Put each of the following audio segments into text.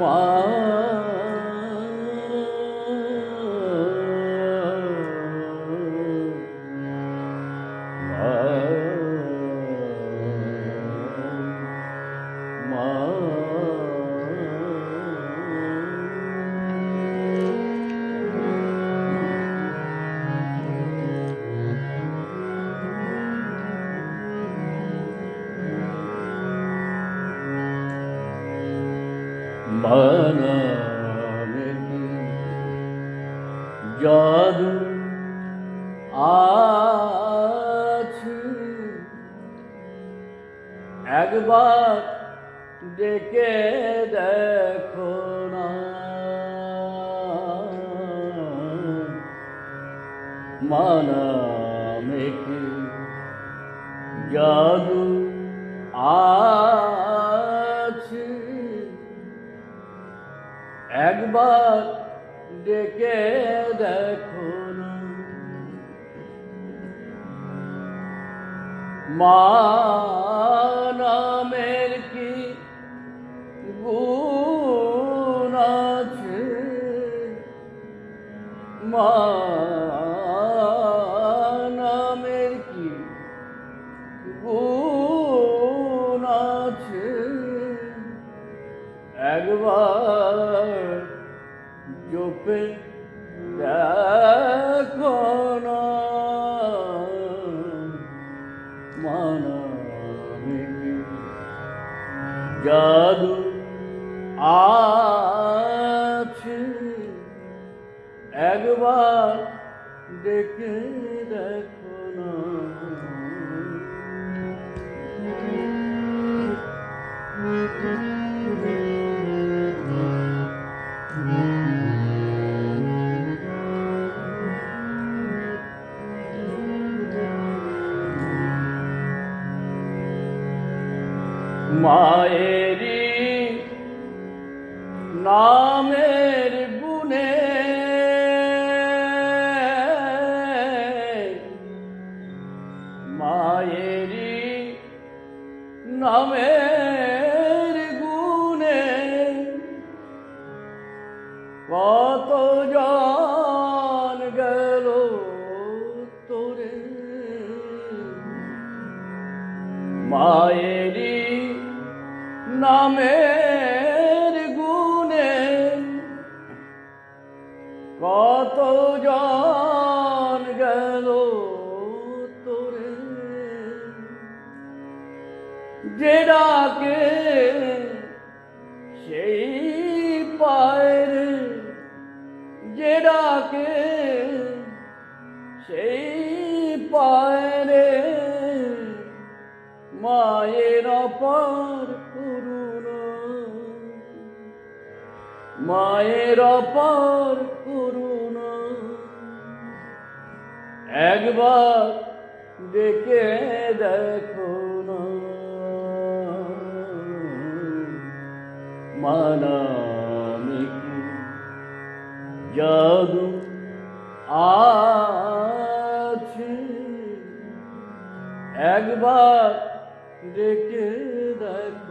মা কি জাদু আছে। একবার ডেকে দেখো না। মানামে একবার ডেকে দেখো মা নামের কি গুণ আছে? মা নামের কি গুণ আছে? একবার জপে দেখো না। জাদু আছে। একবার দেখে দেখো না। মায়েরি নামের নামের গুণে কত জন গেল তোরে যে ডাকে সেই পায়ের, যে ডাকে সেই পায়রে মায়ের অপার মায়ের অপার করুণা। একবার দেখে দেখো না। মানামি কি জাদু আছে? একবার দেখে দেখো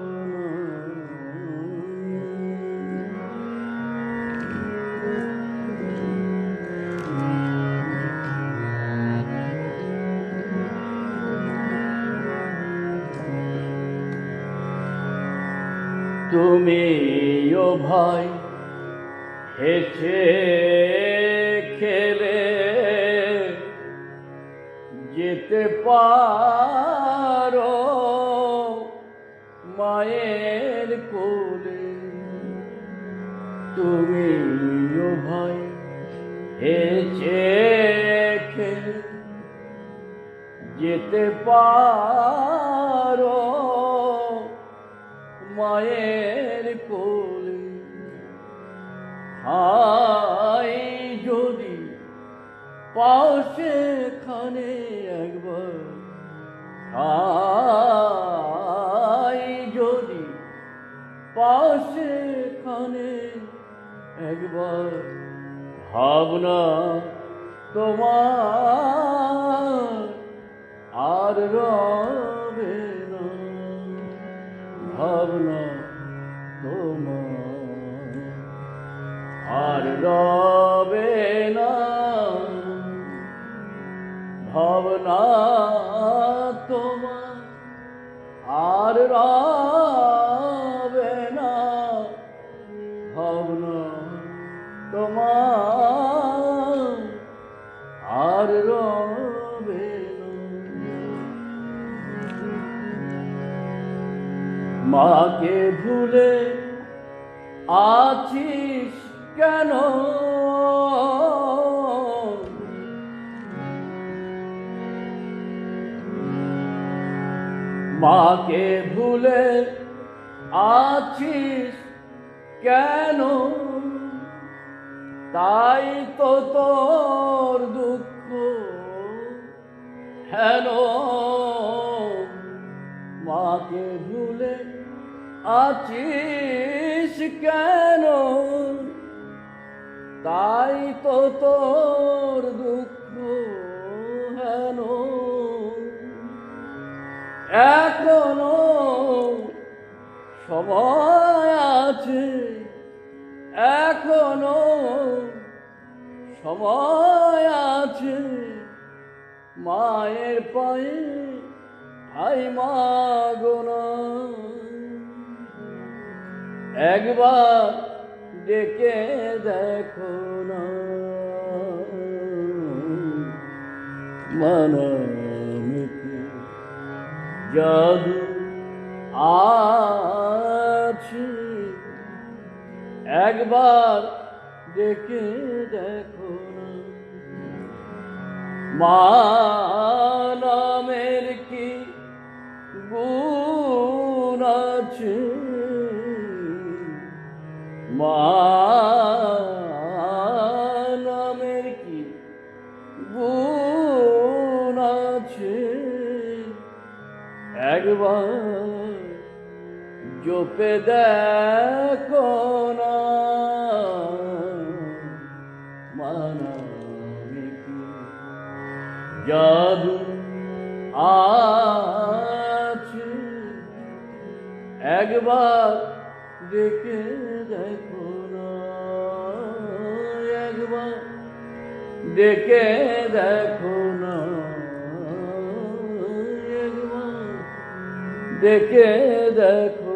তুমি ও ভাই, হেসে খেলে যেতে পারো মায়ের কোলে। তুমি ও ভাই, হেসে খেলে যেতে পারো মায়ের কোলে হাই যদি পাও সেখানে একবার হাই যদি পাও সেখানে একবার, ভাবনা তোমার আর রবে না, ভাবনা তোমার। আর রবে না ভাবনা তোমার। আর রা মাকে ভুলে আছিস কেন? মাকে ভুলে আছিস কেন? তাই তো তোর দুঃখ হেন মাকে ভুলে আছিস কেন? তাই তো তোর দুঃখ হেন। এখনও সময় আছে, এখনও সময় আছে মায়ের পায়ে আই মাগো না। একবার ডেকে দেখো না। মানমিকে জাদু আছে। একবার ডেকে দেখো না। মা নামের কি আছে মা নামের কি গুণ আছে? একবার জপে দেখো না মানামি কি জাদু আছে একবার দেখে দেখো না একবার দেখে দেখো না একবার দেখে দেখো